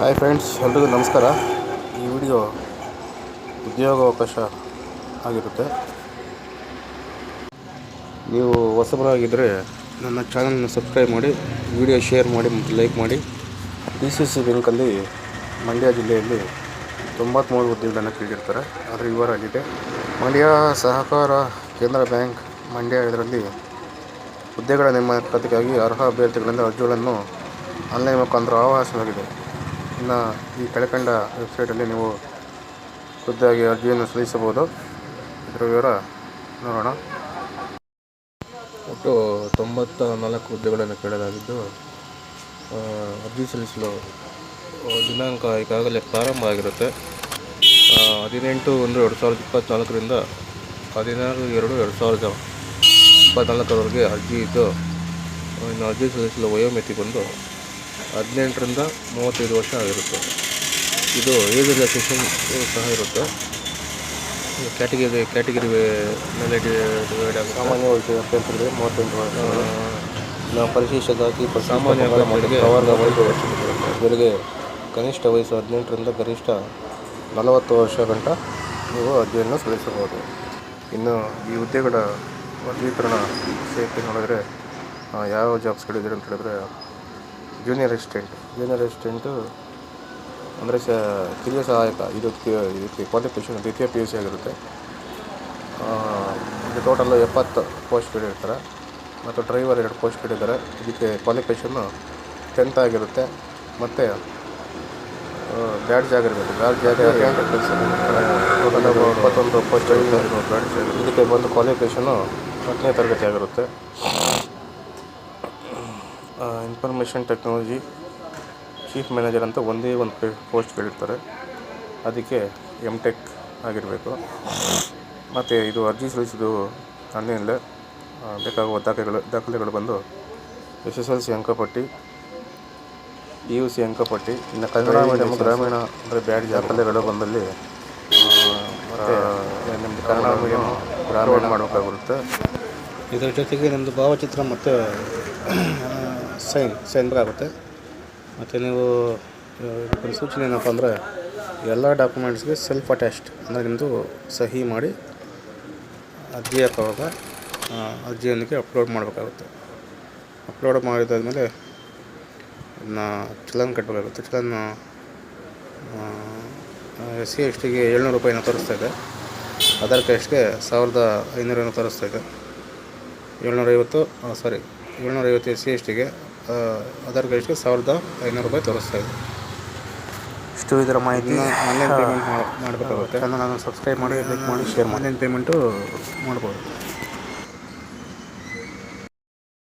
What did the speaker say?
Hi friends ಎಲ್ರಿಗೂ ನಮಸ್ಕಾರ. ಈ ವಿಡಿಯೋ ಉದ್ಯೋಗಾವಕಾಶ ಆಗಿರುತ್ತೆ. ನೀವು ಹೊಸಬರಾಗಿದ್ದರೆ ನನ್ನ ಚಾನಲ್ನ ಸಬ್ಸ್ಕ್ರೈಬ್ ಮಾಡಿ, ವಿಡಿಯೋ ಶೇರ್ ಮಾಡಿ ಮತ್ತು ಲೈಕ್ ಮಾಡಿ. ಡಿ ಸಿ ಸಿ ಬ್ಯಾಂಕಲ್ಲಿ ಮಂಡ್ಯ ಜಿಲ್ಲೆಯಲ್ಲಿ ತೊಂಬತ್ತ್ಮೂರು ಹುದ್ದೆಗಳನ್ನು ಕೇಳಿರ್ತಾರೆ. ಅದರ ವಿವರ ಆಗಿದೆ ಮಂಡ್ಯ ಸಹಕಾರ ಕೇಂದ್ರ ಬ್ಯಾಂಕ್ ಮಂಡ್ಯ ಇದರಲ್ಲಿ ಹುದ್ದೆಗಳ ನೇಮಕಾತಿಗಾಗಿ ಅರ್ಹ ಅಭ್ಯರ್ಥಿಗಳಿಂದ ಅರ್ಜಿಗಳನ್ನು ಆನ್ಲೈನ್ ಮುಖಾಂತರ ಆಹ್ವಾನಿಸಲಾಗಿದೆ ಇನ್ನು ಈ ಕೆಳಕಂಡ ವೆಬ್ಸೈಟಲ್ಲಿ ನೀವು ಖುದ್ದಾಗಿ ಅರ್ಜಿಯನ್ನು ಸಲ್ಲಿಸಬಹುದು. ಇದರ ವಿವರ ನೋಡೋಣ. ಒಟ್ಟು ತೊಂಬತ್ತ ನಾಲ್ಕು ಹುದ್ದೆಗಳನ್ನು ಕೇಳಲಾಗಿದ್ದು ಅರ್ಜಿ ಸಲ್ಲಿಸಲು ದಿನಾಂಕ ಈಗಾಗಲೇ ಪ್ರಾರಂಭ ಆಗಿರುತ್ತೆ. ಹದಿನೆಂಟು ಒಂದು ಎರಡು ಸಾವಿರದ ಇಪ್ಪತ್ತ್ನಾಲ್ಕರಿಂದ ಹದಿನಾರು ಎರಡು ಎರಡು ಸಾವಿರದ ಇಪ್ಪತ್ತ್ನಾಲ್ಕರವರೆಗೆ ಅರ್ಜಿ ಇದ್ದು, ಇನ್ನು ಅರ್ಜಿ ಸಲ್ಲಿಸಲು ವಯೋಮಿತಿ ಬಂದು ಹದಿನೆಂಟರಿಂದ ಮೂವತ್ತೈದು ವರ್ಷ ಆಗಿರುತ್ತೆ. ಇದು ಏಜ್ ರಿಲ್ಯಾಕ್ಸೇಷನ್ ಸಹ ಇರುತ್ತೆ. ಕ್ಯಾಟಗರಿ ಕ್ಯಾಟಗರಿ ಮೇಲೆ ಡಿವೈಡ್ ಆಗುತ್ತೆ. ಸಾಮಾನ್ಯ ಅಭ್ಯರ್ಥಿಗಳಿಗೆ ಮೂವತ್ತೆಂಟು ವರ್ಷ. ನಾವು ಪರಿಶಿಷ್ಟ ಪರಿಶಿಷ್ಟ ಸಾಮಾನ್ಯ ಇವರಿಗೆ ಕನಿಷ್ಠ ವಯಸ್ಸು ಹದಿನೆಂಟರಿಂದ ಗರಿಷ್ಠ ನಲವತ್ತು ವರ್ಷ ಗಂಟ ನೀವು ಅರ್ಜಿಯನ್ನು ಸಲ್ಲಿಸಬಹುದು. ಇನ್ನು ಈ ಹುದ್ದೆಗಳ ವರ್ಗೀಕರಣ ಸೇಫ್ಟಿ ನೋಡಿದ್ರೆ ಯಾವ ಜಾಬ್ಸ್ಗಳಿದೆ ಅಂತ ಹೇಳಿದ್ರೆ ಜೂನಿಯರ್ ಅಸಿಸ್ಟೆಂಟ್ ಜೂನಿಯರ್ ಅಸಿಸ್ಟೆಂಟು ಅಂದರೆ ಸ ಕಿರಿಯ ಸಹಾಯಕ ಇದಕ್ಕೆ ಇದಕ್ಕೆ ಕ್ವಾಲಿಫಿಕೇಷನ್ ದ್ವಿತೀಯ ಪಿ ಯು ಸಿ ಆಗಿರುತ್ತೆ. ಇದು ಟೋಟಲ್ ಎಪ್ಪತ್ತು ಪೋಸ್ಟ್ ಇರ್ತಾರೆ. ಮತ್ತು ಡ್ರೈವರ್ ಎರಡು ಪೋಸ್ಟ್ ಇದ್ದಾರೆ. ಇದಕ್ಕೆ ಕ್ವಾಲಿಫಿಕೇಷನ್ನು ಟೆಂತ್ ಆಗಿರುತ್ತೆ. ಮತ್ತು ಬ್ಯಾಡ್ ಆಗಿರಬೇಕು. ಇರಬೇಕು ಬ್ಯಾಡ್ ಜಾಗ ಟೋಟಲ್ ಇಪ್ಪತ್ತೊಂದು ಪೋಸ್ಟ್ ಇದಕ್ಕೆ ಬಂದು ಕ್ವಾಲಿಫಿಕೇಷನು ಹತ್ತನೇ ತರಗತಿ ಆಗಿರುತ್ತೆ. ಇನ್ಫಾರ್ಮೇಷನ್ ಟೆಕ್ನಾಲಜಿ ಚೀಫ್ ಮ್ಯಾನೇಜರ್ ಅಂತ ಒಂದೇ ಒಂದು ಪೋಸ್ಟ್ ಕೇಳಿರ್ತಾರೆ ಅದಕ್ಕೆ ಎಂ ಟೆಕ್ ಆಗಿರಬೇಕು. ಮತ್ತು ಇದು ಅರ್ಜಿ ಸಲ್ಲಿಸಿದ್ದು ಆನ್ಲೈನಲ್ಲೇ ಬೇಕಾಗುವ ದಾಖಲೆಗಳು ದಾಖಲೆಗಳು ಬಂದು ಎಸ್ ಎಸ್ ಎಲ್ ಸಿ ಅಂಕಪಟ್ಟಿ ಪಿ ಯು ಸಿ ಅಂಕಪಟ್ಟಿ ಇನ್ನು ಕನ್ನಡ ಮೀಡಿಯಮ್ ಗ್ರಾಮೀಣ ಅಂದರೆ ಬ್ಯಾಡ್ ದಾಖಲೆಗಳು ಬಂದಲ್ಲಿ ನಿಮ್ಮದು ಕನ್ನಡ ಮೀಡಿಯಮ್ ಗ್ರಾಮೀಣ ಮಾಡಬೇಕಾಗಿರುತ್ತೆ ಇದರ ಜೊತೆಗೆ ನಮ್ಮದು ಭಾವಚಿತ್ರ ಮತ್ತು ಸೈನ್ ಸೈನ್ ಬೇಕಾಗುತ್ತೆ ಮತ್ತು ನೀವು ಇದಕ್ಕೊಂದು ಸೂಚನೆ ಏನಪ್ಪ ಅಂದರೆ, ಎಲ್ಲ ಡಾಕ್ಯುಮೆಂಟ್ಸ್ಗೆ ಸೆಲ್ಫ್ ಅಟ್ಯಾಚ್ಡ್ ಅಂದರೆ ನಿಮ್ಮದು ಸಹಿ ಮಾಡಿ ಅರ್ಜಿ ಹಾಕುವಾಗ ಅರ್ಜಿಯೊಂದಿಗೆ ಅಪ್ಲೋಡ್ ಮಾಡಬೇಕಾಗುತ್ತೆ. ಅಪ್ಲೋಡ್ ಮಾಡಿದಾದಮೇಲೆ ಅದನ್ನ ಚಲನ್ ಕಟ್ಟಬೇಕಾಗುತ್ತೆ ಚಲನ್ ಎಸ್ ಸಿ ಎಸ್ ಟಿಗೆ ಏಳ್ನೂರು ರೂಪಾಯಿನ ತೋರಿಸ್ತಾ ಇದೆ. ಆಧಾರ್ ಕ್ಯಾಸ್ಟ್ಗೆ ಸಾವಿರದ ಐನೂರನ್ನು ತೋರಿಸ್ತಾ ಇದೆ. ಏಳ್ನೂರೈವತ್ತು ಸಾರಿ ಏಳ್ನೂರೈವತ್ತು ಎಸ್ ಸಿ ಎಸ್ ಟಿಗೆ ಆಧಾರ್ ಕಾರ್ಡ್ಗೆ ಸಾವಿರದ ಐನೂರು ರೂಪಾಯಿ ತೋರಿಸ್ತಾ ಇದೆ ಇಷ್ಟು ಇದರ ಮಾಹಿತಿ ಆನ್ಲೈನ್ ಪೇಮೆಂಟ್ ಮಾಡಬೇಕಾಗುತ್ತೆ. ನಾನು ಸಬ್ಸ್ಕ್ರೈಬ್ ಮಾಡಿ ಲೈಕ್ ಮಾಡಿ ಶೇರ್ ಮಾಡಿ. ಆನ್ಲೈನ್ ಪೇಮೆಂಟು ಮಾಡ್ಬೋದು.